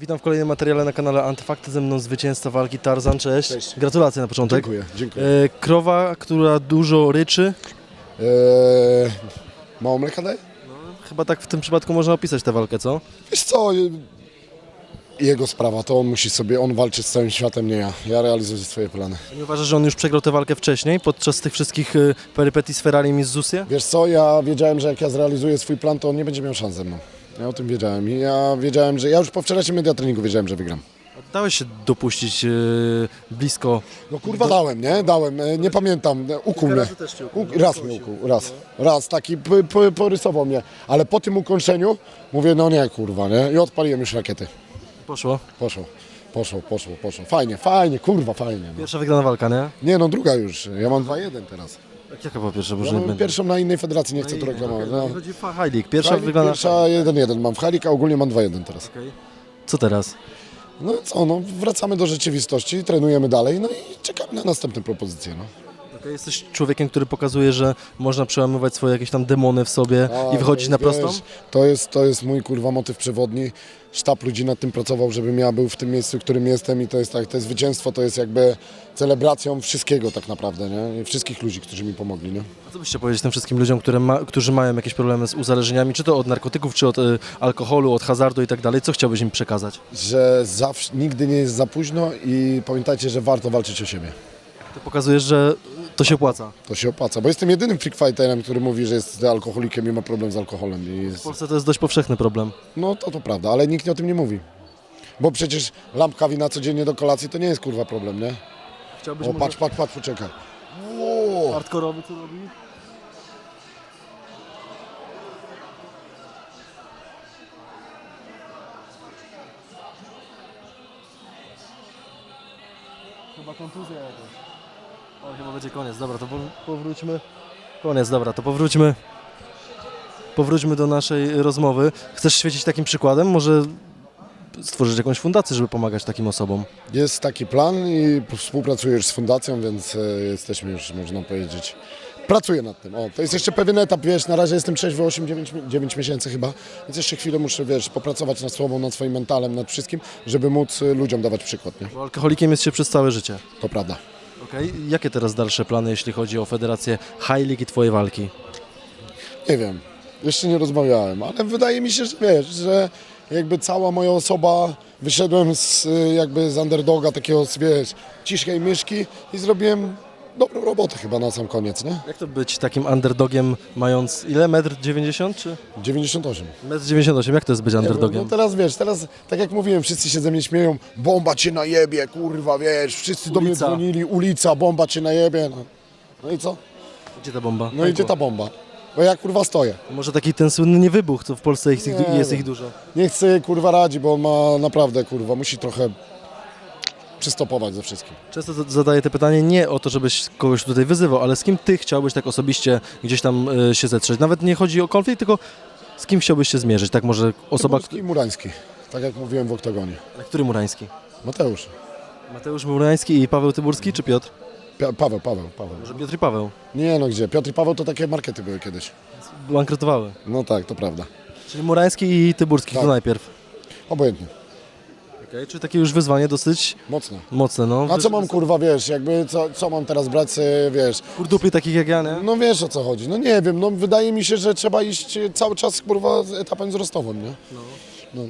Witam w kolejnym materiale na kanale Antyfakty. Ze mną zwycięzca walki Tarzan. Cześć. Cześć. Gratulacje na początek. Dziękuję, dziękuję. E, krowa, która dużo ryczy. Eee, mało mleka daje? Chyba tak w tym przypadku można opisać tę walkę, co? Wiesz co, jego sprawa, to on musi sobie, on walczy z całym światem, nie ja. Ja realizuję swoje plany. Nie uważasz, że on już przegrał tę walkę wcześniej, podczas tych wszystkich e, perypetii z Ferrari i z Zusie? Wiesz co, ja wiedziałem, że jak ja zrealizuję swój plan, to on nie będzie miał szans ze mną. Ja o tym wiedziałem i ja wiedziałem, że ja już po wczorajszym mediatreningu wiedziałem, że wygram. Dałeś się dopuścić e, blisko. No kurwa dałem, nie? Dałem, e, nie pamiętam, e, ukuł mnie. razy też cię ukuł, U, no, raz mnie ukuł, raz. Raz, taki p, p, porysował mnie. Ale po tym ukończeniu mówię, no nie kurwa, nie? I odpaliłem już rakiety. Poszło. Poszło, poszło, poszło, poszło. Fajnie, fajnie, kurwa, fajnie. No. Pierwsza wygrana walka, nie? Nie no, druga już. Ja mam 2-1 teraz. Jak Jaka była pierwsza? Ja Może nie będzie. pierwszą na innej federacji, nie chcę tu reklamować. No. Chodzi o High League. Pierwsza Halik, wygrana. Pierwsza 1-1 mam w Halik, a ogólnie mam 2-1 teraz. Okej. Co teraz? No co, no wracamy do rzeczywistości, trenujemy dalej, no i czekamy na następne propozycje. No. Okej, Jesteś człowiekiem, który pokazuje, że można przełamywać swoje jakieś tam demony w sobie A, i wychodzić na wiesz, prostą? To jest, to jest mój kurwa motyw przewodni. Sztab ludzi nad tym pracował, żebym ja był w tym miejscu, w którym jestem i to jest tak, to jest zwycięstwo, to jest jakby celebracją wszystkiego tak naprawdę, nie? I wszystkich ludzi, którzy mi pomogli, nie? A co byście powiedzieć tym wszystkim ludziom, które ma, którzy mają jakieś problemy z uzależnieniami, czy to od narkotyków, czy od y, alkoholu, od hazardu i tak dalej? Co chciałbyś im przekazać? Że zawsze, nigdy nie jest za późno i pamiętajcie, że warto walczyć o siebie. Ty pokazujesz, że to się opłaca. To się opłaca, bo jestem jedynym freak fighterem, który mówi, że jest alkoholikiem i ma problem z alkoholem. I W jest... Polsce to jest dość powszechny problem. No to to prawda, ale nikt o tym nie mówi. Bo przecież lampka wina codziennie do kolacji to nie jest kurwa problem, nie? Chciałbyś O, patrz, patrz, patrz, poczekaj. O, hardkorowy co robi? Chyba kontuzja jakaś. O, chyba będzie koniec. Dobra, to pow- powróćmy. Koniec, dobra, to powróćmy. Powróćmy do naszej rozmowy. Chcesz świecić takim przykładem? Może stworzyć jakąś fundację, żeby pomagać takim osobom? Jest taki plan i współpracuję już z fundacją, więc e, jesteśmy już, można powiedzieć, pracuję nad tym. O, to jest jeszcze pewien etap, wiesz, na razie jestem trzeźwy 8-9 miesięcy chyba, więc jeszcze chwilę muszę, wiesz, popracować nad sobą, nad swoim mentalem, nad wszystkim, żeby móc e, ludziom dawać przykład, nie? Bo alkoholikiem jest się przez całe życie. To prawda. Jakie teraz dalsze plany, jeśli chodzi o Federację High League i Twoje walki? Nie wiem, jeszcze nie rozmawiałem, ale wydaje mi się, że wiesz, że jakby cała moja osoba, wyszedłem z jakby z underdoga, takiego, wiesz, ciszej myszki i zrobiłem dobrą robotę chyba na sam koniec, nie? Jak to być takim underdogiem, mając ile? Metr 90 czy? 98. Metr 98, jak to jest być Nie, underdogiem? No teraz wiesz, teraz tak jak mówiłem, wszyscy się ze mnie śmieją, bomba cię najebie, kurwa, wiesz, wszyscy do mnie Ulica. dzwonili, ulica, bomba cię najebie. No, no i co? Gdzie ta bomba? No i gdzie ta bomba? Bo ja kurwa stoję. Może taki ten słynny niewybuch, co w Polsce ich, Nie, jest no. ich dużo. Nie chcę kurwa radzi, bo on ma naprawdę kurwa, musi trochę przystopować ze wszystkim. Często za- zadaję te pytanie nie o to, żebyś kogoś tutaj wyzywał, ale z kim ty chciałbyś tak osobiście gdzieś tam y, się zetrzeć? Nawet nie chodzi o konflikt, tylko z kim chciałbyś się zmierzyć? Tak może osoba, Tyburski i Murański, tak jak mówiłem w oktagonie. który... który Murański? Mateusz. Mateusz Murański i Paweł Tyburski, czy Piotr? Paweł, Paweł, Paweł. Może Piotr i Paweł? Nie no gdzie, Piotr i Paweł to takie markety były kiedyś. Bankrutowały. No tak, to prawda. Czyli Murański i Tyburski, Tak. to najpierw. Obojętnie, Okay, czyli takie już wyzwanie dosyć mocno. mocne, no. A co mam kurwa, wiesz, jakby co, co mam teraz brać, sobie, wiesz, Kurdupy takich jak ja, nie? no wiesz o co chodzi, no nie wiem, no wydaje mi się, że trzeba iść cały czas kurwa z etapem wzrostowym, nie? No.